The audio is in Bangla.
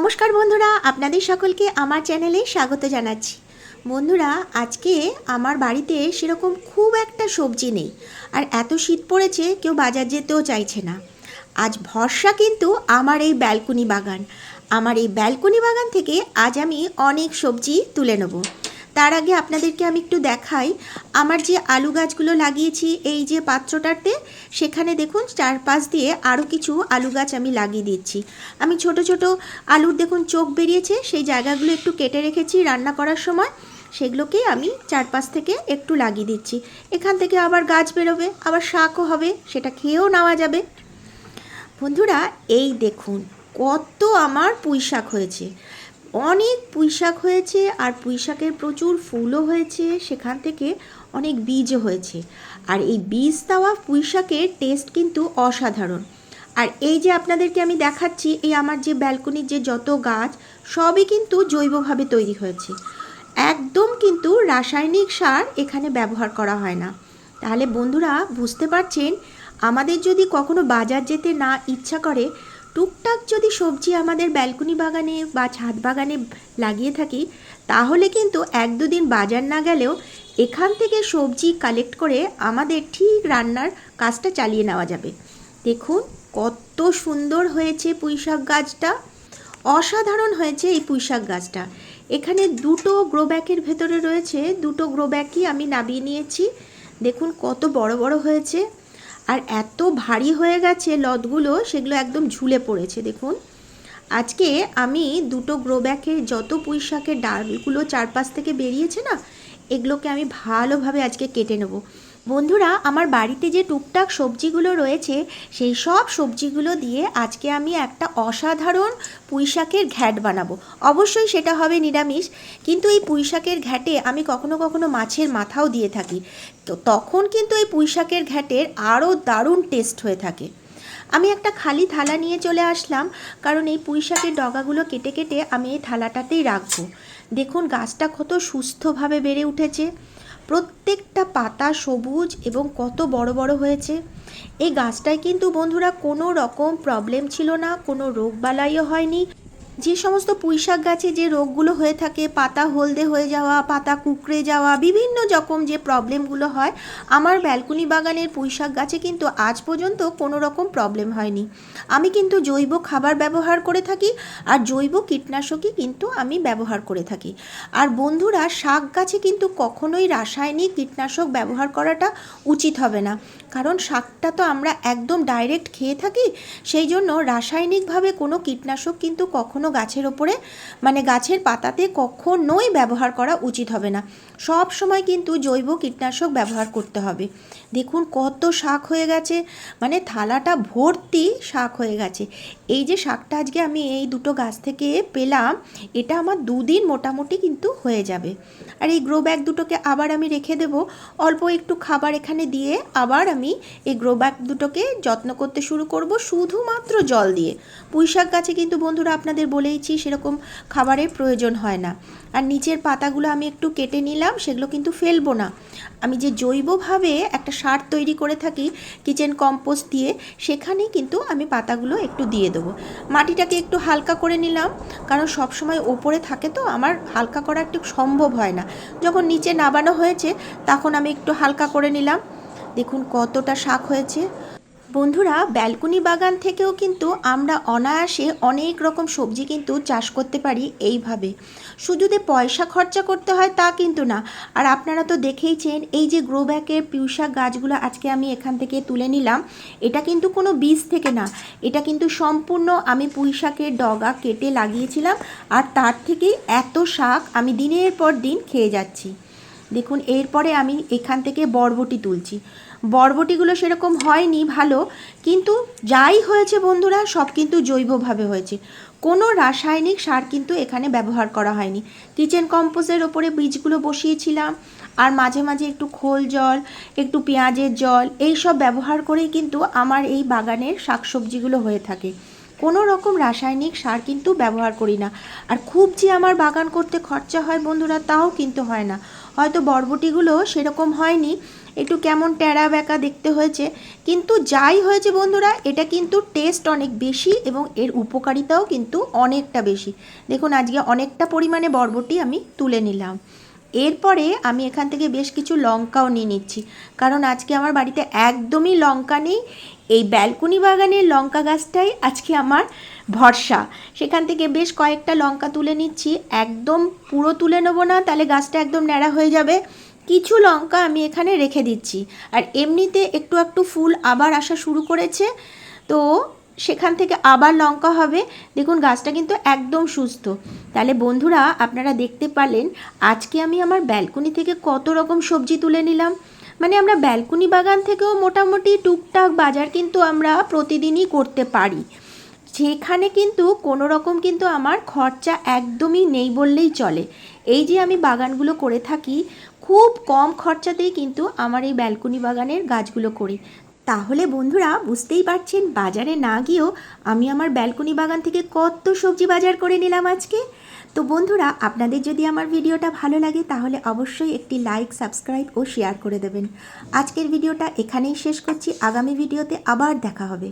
নমস্কার বন্ধুরা, আপনাদের সকলকে আমার চ্যানেলে স্বাগত জানাচ্ছি। বন্ধুরা, আজকে আমার বাড়িতে সেরকম খুব একটা সবজি নেই, আর এত শীত পড়েছে কেউ বাজার যেতেও চাইছে না। আজ ভরসা কিন্তু আমার এই ব্যালকনি বাগান। আমার এই ব্যালকনি বাগান থেকে আজ আমি অনেক সবজি তুলে নেব। তার আগে আপনাদেরকে আমি একটু দেখাই। আমার যে আলু গাছগুলো লাগিয়েছি, এই যে পাত্রটাতে, সেখানে দেখুন চারপাশ দিয়ে আরও কিছু আলু গাছ আমি লাগিয়ে দিচ্ছি। আমি ছোট ছোট আলুর দেখুন চোখ বেরিয়েছে, সেই জায়গাগুলো একটু কেটে রেখেছি রান্না করার সময়। সেগুলোকেই আমি চারপাশ থেকে একটু লাগিয়ে দিচ্ছি। এখান থেকে আবার গাছ বেরোবে, আবার শাকও হবে, সেটা খেয়েও নেওয়া যাবে। বন্ধুরা, এই দেখুন, কত আমার পুঁই শাক হয়েছে। অনেক পুঁইশাক হয়েছে আর পুঁইশাকের প্রচুর ফুলও হয়েছে, সেখান থেকে অনেক বীজও হয়েছে। আর এই বীজ দেওয়া পুঁইশাকের টেস্ট কিন্তু অসাধারণ। আর এই যে আপনাদেরকে আমি দেখাচ্ছি, এই আমার যে ব্যালকনির যে যত গাছ, সবই কিন্তু জৈবভাবে তৈরি হয়েছে। একদম কিন্তু রাসায়নিক সার এখানে ব্যবহার করা হয় না। তাহলে বন্ধুরা, বুঝতে পারছেন? আমাদের যদি কখনো বাজার যেতে না ইচ্ছা করে টুকটাক যদি সবজি আমাদের ব্যালকনি বাগানে বা ছাদ বাগানে লাগিয়ে থাকি, তাহলে কিন্তু এক দুদিন বাজার না গেলেও এখান থেকে সবজি কালেক্ট করে আমাদের ঠিক রান্নার কাজটা চালিয়ে নেওয়া যাবে। দেখুন কত সুন্দর হয়েছে পুঁইশাক গাছটা। অসাধারণ হয়েছে এই পুঁইশাক গাছটা। এখানে দুটো গ্রো ব্যাগের ভেতরে রয়েছে, দুটো গ্রো ব্যাগই আমি নামিয়ে নিয়েছি। দেখুন কত বড় বড় হয়েছে। আর এত ভারী হয়ে গেছে লতগুলো, সেগুলো একদম ঝুলে পড়েছে, দেখুন। আজকে আমি দুটো গ্রো ব্যাগের যত পুঁই শাকের ডালগুলো চারপাশ থেকে বেরিয়েছে না, এগুলোকে আমি ভালোভাবে আজকে কেটে নেব। বন্ধুরা, আমার বাড়িতে যে টুকটাক সবজিগুলো রয়েছে, সেই সব সবজিগুলো দিয়ে আজকে আমি একটা অসাধারণ পুঁইশাকের ঘ্যাট বানাবো। অবশ্যই সেটা হবে নিরামিষ, কিন্তু এই পুঁইশাকের ঘ্যাটে আমি কখনো কখনো মাছের মাথাও দিয়ে থাকি। তো তখন কিন্তু এই পুঁইশাকের ঘ্যাটের আরও দারুণ টেস্ট হয়ে থাকে। আমি একটা খালি থালা নিয়ে চলে আসলাম, কারণ এই পুঁই শাকের ডগাগুলো কেটে কেটে আমি এই থালাটাতেই রাখব। দেখুন, গাছটা কত সুস্থভাবে বেড়ে উঠেছে। প্রত্যেকটা পাতা সবুজ এবং কত বড় বড় হয়েছে। এই গাছটায় কিন্তু বন্ধুরা কোনো রকম প্রবলেম ছিল না, কোনো রোগবালাইও হয়নি। যে সমস্ত পুঁইশাক গাছে যে রোগগুলো হয়ে থাকে, পাতা হলদে হয়ে যাওয়া, পাতা কুঁকড়ে যাওয়া, বিভিন্ন রকম যে প্রবলেমগুলো হয়, আমার ব্যালকনি বাগানের পুঁইশাক গাছে কিন্তু আজ পর্যন্ত কোনো রকম প্রবলেম হয়নি। আমি কিন্তু জৈব খাবার ব্যবহার করে থাকি আর জৈব কীটনাশকই কিন্তু আমি ব্যবহার করে থাকি। আর বন্ধুরা, শাক গাছে কিন্তু কখনোই রাসায়নিক কীটনাশক ব্যবহার করাটা উচিত হবে না। কারণ শাকটা তো আমরা একদম ডাইরেক্ট খেয়ে থাকি, সেই জন্য রাসায়নিকভাবে কোনো কীটনাশক কিন্তু কখনো গাছের ওপরে মানে গাছের পাতাতে কখনোই ব্যবহার করা উচিত হবে না। সব সময় কিন্তু জৈব কীটনাশক ব্যবহার করতে হবে। দেখুন কত শাক হয়ে গেছে মানে থালাটা ভর্তি শাক হয়ে গেছে। এই যে শাকটা আজকে আমি এই দুটো গাছ থেকে পেলাম, এটা আমার দুদিন মোটামুটি কিন্তু হয়ে যাবে। আর এই গ্রো ব্যাগ দুটোকে আবার আমি রেখে দেব। অল্প একটু খাবার এখানে দিয়ে আবার আমি এই গ্রো ব্যাগ দুটোকে যত্ন করতে শুরু করব শুধুমাত্র জল দিয়ে। পুঁইশাক গাছে কিন্তু বন্ধুরা আপনাদের বলেইছি সেরকম খাবারের প্রয়োজন হয় না। আর নিচের পাতাগুলো আমি একটু কেটে নিলাম। সেগুলো কিন্তু ফেলব না। আমি যে জৈবভাবে একটা সার তৈরি করে থাকি কিচেন কম্পোস্ট দিয়ে সেখানেই কিন্তু আমি পাতাগুলো একটু দিয়ে দেবো। মাটিটাকে একটু হালকা করে নিলাম, কারণ সব সময় ওপরে থাকে তো, আমার হালকা করা একটু সম্ভব হয় না। যখন নিচে নাবানো হয়েছে, তখন আমি একটু হালকা করে নিলাম। দেখুন কতটা শাক হয়েছে। বন্ধুরা, ব্যালকনি বাগান থেকেও কিন্তু আমরা অনায়াসে অনেক রকম সবজি কিন্তু চাষ করতে পারি এইভাবে। শুধু যে পয়সা খরচা করতে হয় তা কিন্তু না। আর আপনারা তো দেখেইছেন, এই যে গ্রো ব্যাগের পিউশাক গাছগুলো আজকে আমি এখান থেকে তুলে নিলাম। এটা কিন্তু কোনো বীজ থেকে না। এটা কিন্তু সম্পূর্ণ আমি পুঁই শাকের ডগা কেটে লাগিয়েছিলাম আর তার থেকেই এত শাক আমি দিনের পর দিন খেয়ে যাচ্ছি। দেখুন, এরপরে আমি এখান থেকে বরবটি তুলছি। বরবটিগুলো সেরকম হয়নি, ভালো। কিন্তু যাই হয়েছে বন্ধুরা, সব কিন্তু জৈবভাবে হয়েছে। কোনো রাসায়নিক সার কিন্তু এখানে ব্যবহার করা হয়নি। কিচেন কম্পোজের ওপরে বীজগুলো বসিয়েছিলাম, আর মাঝে মাঝে একটু খোল জল, একটু পেঁয়াজের জল, এই সব ব্যবহার করেই কিন্তু আমার এই বাগানের শাকসবজিগুলো হয়ে থাকে। কোনো রকম রাসায়নিক সার কিন্তু ব্যবহার করি না। আর খুব যে আমার বাগান করতে খরচা হয় বন্ধুরা, তাও কিন্তু হয় না। হয়তো বরবটিগুলো সেরকম হয়নি। একটু কেমন ট্যাড়া ব্যাকা দেখতে হয়েছে। কিন্তু যাই হয়েছে বন্ধুরা, এটা কিন্তু টেস্ট অনেক বেশি এবং এর উপকারিতাও কিন্তু অনেকটা বেশি। দেখুন, আজকে অনেকটা পরিমাণে বরবটি আমি তুলে নিলাম। এরপরে আমি এখান থেকে বেশ কিছু লঙ্কাও নিয়ে নিচ্ছি। কারণ আজকে আমার বাড়িতে একদমই লঙ্কা নেই। এই ব্যালকনি বাগানের লঙ্কা গাছটাই আজকে আমার ভরসা। সেখান থেকে বেশ কয়েকটা লঙ্কা তুলে নিচ্ছি। একদম পুরো তুলে নেব না, তাহলে গাছটা একদম ন্যাড়া হয়ে যাবে। কিছু লঙ্কা আমি এখানে রেখে দিচ্ছি। আর এমনিতে একটু একটু ফুল আবার আসা শুরু করেছে। তো সেখান থেকে আবার লঙ্কা হবে। দেখুন, গাছটা কিন্তু একদম সুস্থ। তাহলে বন্ধুরা, আপনারা দেখতে পারলেন, আজকে আমি আমার ব্যালকনি থেকে কত রকম সবজি তুলে নিলাম। মানে আমরা ব্যালকনি বাগান থেকেও মোটামুটি টুকটাক বাজার কিন্তু আমরা প্রতিদিনই করতে পারি। সেখানে কিন্তু কোনো রকম কিন্তু আমার খরচা একদমই নেই বললেই চলে। এই যে আমি বাগানগুলো করে থাকি, খুব কম খরচাতেই কিন্তু আমার এই ব্যালকনি বাগানের গাছগুলো করি। তাহলে বন্ধুরা বুঝতেই পারছেন, বাজারে না গিয়েও আমি আমার ব্যালকনি বাগান থেকে কত সবজি বাজার করে নিলাম আজকে। তো বন্ধুরা, আপনাদের যদি আমার ভিডিওটা ভালো লাগে তাহলে অবশ্যই একটি লাইক, সাবস্ক্রাইব ও শেয়ার করে দেবেন। আজকের ভিডিওটা এখানেই শেষ করছি। আগামী ভিডিওতে আবার দেখা হবে।